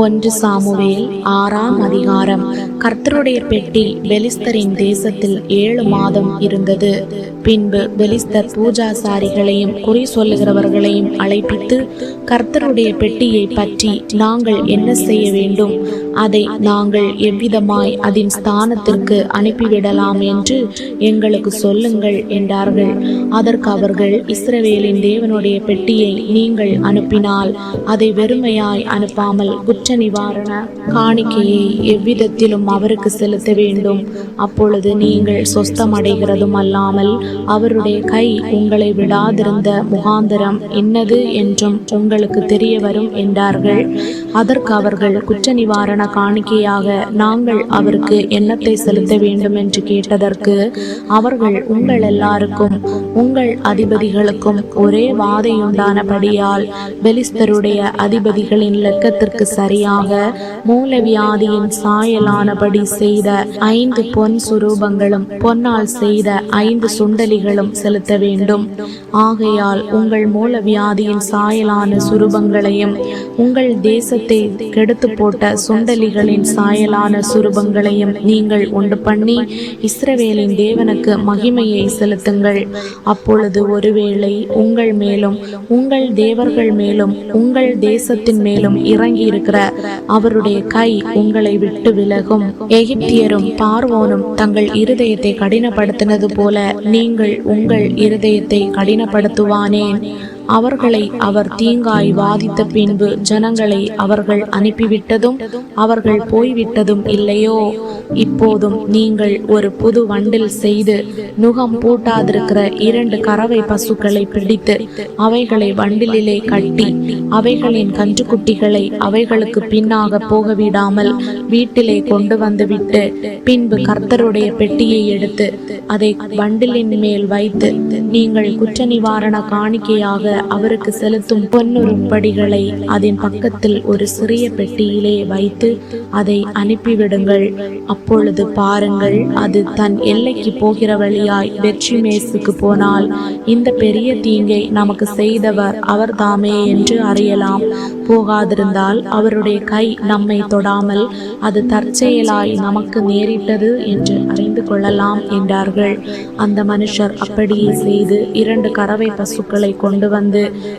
ஒன்று சாமுவேல் ஆறாம் அதிகாரம். கர்த்தருடைய பெட்டி பெலிஸ்தரின் தேசத்தில் ஏழு மாதம் இருந்தது. பின்பு பெலிஸ்தர் பூஜாசாரிகளையும் குறி சொல்லுகிறவர்களையும் அழைப்பித்து கர்த்தருடைய பெட்டியை பற்றி நாங்கள் என்ன செய்ய வேண்டும்? அதை நாங்கள் எவ்விதமாய் அதன் ஸ்தானத்திற்கு அனுப்பிவிடலாம் என்று எங்களுக்கு சொல்லுங்கள் என்றார்கள். அதற்கு அவர்கள் இஸ்ரவேலின் தேவனுடைய பெட்டியை நீங்கள் அனுப்பினால் அதை வெறுமையாய் அனுப்பாமல் குற்ற குற்ற நிவாரண காணிக்கையை எவ்விதத்திலும் அவருக்கு செலுத்த வேண்டும். அப்பொழுது நீங்கள் சொஸ்தமடைகிறதும் அல்லாமல் அவருடைய கை உங்களை விடாதிருந்த முகாந்தரம் என்னது என்றும் உங்களுக்கு தெரிய வரும் என்றார்கள். அதற்கு அவர்கள் குற்ற நிவாரண காணிக்கையாக நாங்கள் அவருக்கு எண்ணத்தை செலுத்த வேண்டும் என்று கேட்டதற்கு அவர்கள் உங்கள் எல்லாருக்கும் உங்கள் அதிபதிகளுக்கும் ஒரே வாதையுண்டானபடியால் பெலிஸ்தருடைய அதிபதிகளின் லெக்கத்திற்கு சரியாக மூலவியாதியின் சாயலானபடி செய்த ஐந்து பொன் சுரூபங்களும் பொன்னால் செய்த ஐந்து சுண்டலிகளும் செலுத்த வேண்டும். ஆகையால் உங்கள் மூலவியாதியின் சாயலான சுரூபங்களையும் உங்கள் தேசத்தை கெடுத்து போட்ட சுண்டலிகளின் சாயலான சுரூபங்களையும் நீங்கள் உண்டு பண்ணி இஸ்ரவேலின் தேவனுக்கு மகிமையை செலுத்துங்கள். அப்பொழுது ஒருவேளை உங்கள் மேலும் உங்கள் தேவர்கள் மேலும் உங்கள் தேசத்தின் மேலும் இறங்கி இருக்கிற அவருடைய கை உங்களை விட்டு விலகும். எகிப்தியரும் பார்வோனும் தங்கள் இருதயத்தை கடினப்படுத்தினது போல நீங்கள் உங்கள் இருதயத்தை கடினப்படுத்துவானேன். அவர்களை அவர் தீங்காய் வாதித்த பின்பு ஜனங்களை அவர்கள் அனுப்பிவிட்டதும் அவர்கள் போய்விட்டதும் இல்லையோ? இப்போதும் நீங்கள் ஒரு புது வண்டில் செய்து நுகம் பூட்டாதிருக்கிற இரண்டு கறவை பசுக்களை பிடித்து அவைகளை வண்டிலே கட்டி அவைகளின் கன்றுக்குட்டிகளை அவைகளுக்கு பின்னாக போகவிடாமல் வீட்டிலே கொண்டு வந்துவிட்டு பின்பு கர்த்தருடைய பெட்டியை எடுத்து அதை வண்டிலின் மேல் வைத்து நீங்கள் குற்ற நிவாரண காணிக்கையாக அவருக்கு செலுத்தும் பொன்னுருப்படிகளை அதன் பக்கத்தில் ஒரு சிறிய பெட்டியிலே வைத்து அதை அனுப்பிவிடுங்கள். அப்பொழுது பாருங்கள் அது தன் எல்லைக்கு போகிற வழியாய் வெற்றி மேசுக்கு போனால் இந்த பெரிய தீங்கை நமக்கு செய்தவர் அவர்தாமே என்று அறியலாம். போகாதிருந்தால் அவருடைய கை நம்மை தொடாமல் அது தற்செயலாய் நமக்கு நேரிட்டது என்று அறிந்து கொள்ளலாம் என்றார்கள். அந்த மனுஷர் அப்படியே செய்து இரண்டு கறவை பசுக்களை கொண்டு வந்து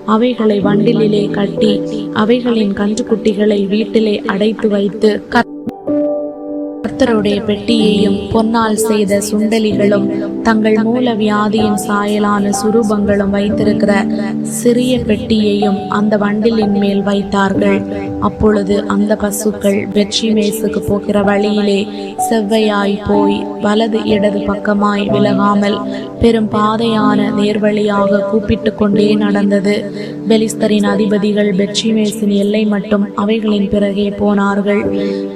அவைகளை வண்டிலே கட்டி அவைகளின் கன்றுக்குட்டிகளை வீட்டிலே அடைத்து வைத்து கர்த்தருடைய பெட்டியையும் பொன்னால் செய்த சுண்டலிகளும் தங்கள் மூல வியாதியின் சாயலான சுரூபங்களும் வைத்திருக்கிற சிறிய பெட்டியையும் அந்த வண்டிலின் மேல் வைத்தார்கள். அப்பொழுது அந்த பசுக்கள் வெற்றி மேசுக்கு போகிற வழியிலே செவ்வையாய் போய் வலது இடது பக்கமாய் விலகாமல் பெரும் பாதையான நேர்வழியாக கூப்பிட்டு கொண்டே நடந்தது. பெலிஸ்தரின் அதிபதிகள் பெட்சிமேசின் எல்லை மட்டும் அவைகளின் பிறகே போனார்கள்.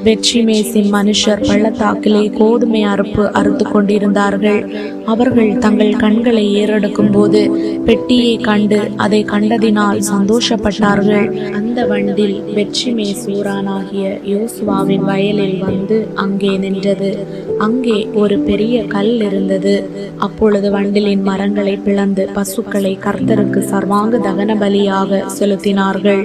பெட்சிமேசின் மனுஷர் பள்ளத்தாக்கிலே கோதுமை அறுப்பு அறுத்து கொண்டிருந்தார்கள். அவர்கள் தங்கள் கண்களை ஏறெடுக்கும் போது பெட்டியை கண்டு அதை கண்டதினால் சந்தோஷப்பட்டார்கள். அந்த வண்டில் பெட்சிமேசூரானாகிய யோசுவாவின் வயலில் வந்து அங்கே நின்றது. அங்கே ஒரு பெரிய கல் இருந்தது. அப்பொழுது வண்டிலின் மரங்களை பிளந்து பசுக்களை கர்த்தருக்கு சர்வாங்க தகன பலியாக செலுத்தினார்கள்.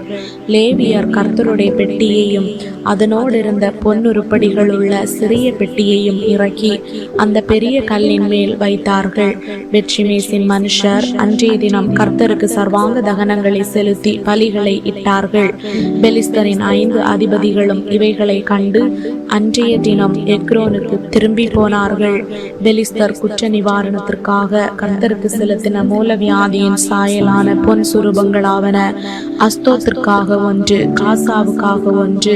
லேவியர் கர்த்தருடைய பெட்டியையும் அதனோடு இருந்த பொன்னுருப்படிகள் உள்ள சிறிய பெட்டியையும் இறக்கி அந்த பெரிய கல்லின் மேல் வைத்தார்கள். வெற்றிமேசின் மனுஷர் அன்றைய தினம் கர்த்தருக்கு சர்வாங்க தகனங்களை செலுத்தி பலிகளை இட்டார்கள். பெலிஸ்தரின் ஐந்து அதிபதிகளும் இவைகளை கண்டு அன்றைய தினம் எக்ரோனுக்கு திரும்பி போனார்கள். பெலிஸ்தர் குற்ற நிவாரணத்திற்காக கர்த்தருக்கு செலுத்தின மூலவியாதியின் சாயலான பொன் சுரூபங்களாவன. அஸ்தோத்திற்காக ஒன்று காசாவுக்காக ஒன்று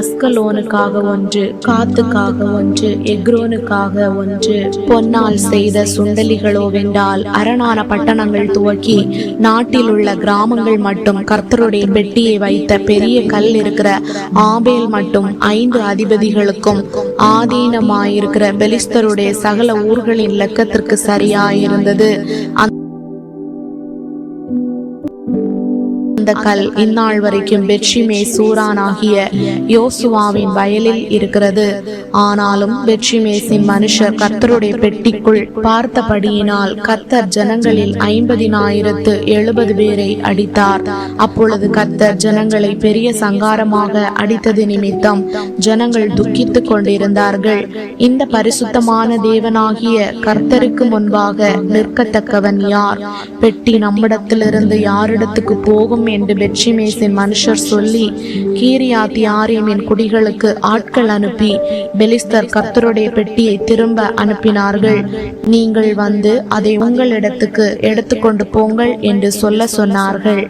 அஸ்கலோனுக்காக ஒன்று காத்துக்காக ஒன்று எக்ரோனுக்காக ஒன்று பொன்னால் செய்த சுண்டலிகளோவென்றால் அரணான பட்டணங்கள் துவக்கி நாட்டில் உள்ள கிராமங்கள் மட்டும் கர்த்தருடைய பெட்டியை வைத்த பெரிய கல் இருக்கிற ஆபேல் மட்டும் ஐந்து அதிபதிகளுக்கும் ஆதீனமாயிருக்கிற பெலிஸ்தருடைய சகல ஊர்களின் லக்கத்திற்கு சரியாயிருந்தது. அந்த கல் இந்நாள் வரைக்கும் பெட்சிமே சூரானாகிய யோசுவாவின் வயலில் இருக்கிறது. ஆனாலும் பெட்சிமேசின் மனுஷர் கர்த்தருடைய பெட்டிக்குள் பார்த்தபடியினால் கர்த்தர் ஜனங்களில் ஐம்பதினாயிரத்து எழுபது பேரை அடித்தார். அப்பொழுது கர்த்தர் ஜனங்களை பெரிய சங்காரமாக அடித்தது நிமித்தம் ஜனங்கள் துக்கித்துக் கொண்டிருந்தார்கள். இந்த பரிசுத்தமான தேவனாகிய கர்த்தருக்கு முன்பாக நிற்கத்தக்கவன் யார்? பெட்டி நம்மிடத்திலிருந்து யாரிடத்துக்கு போகும் என்று பெட்சிமேசின் மனுஷர் சொல்லி கீரியாத் யாரீமின் குடிகளுக்கு ஆட்கள் அனுப்பி பெலிஸ்தர் கர்த்தருடைய பெட்டியை திரும்ப அனுப்பினார்கள். நீங்கள் வந்து அதை உங்களிடத்துக்கு எடுத்துக்கொண்டு போங்கள் என்று சொல்ல சொன்னார்கள்.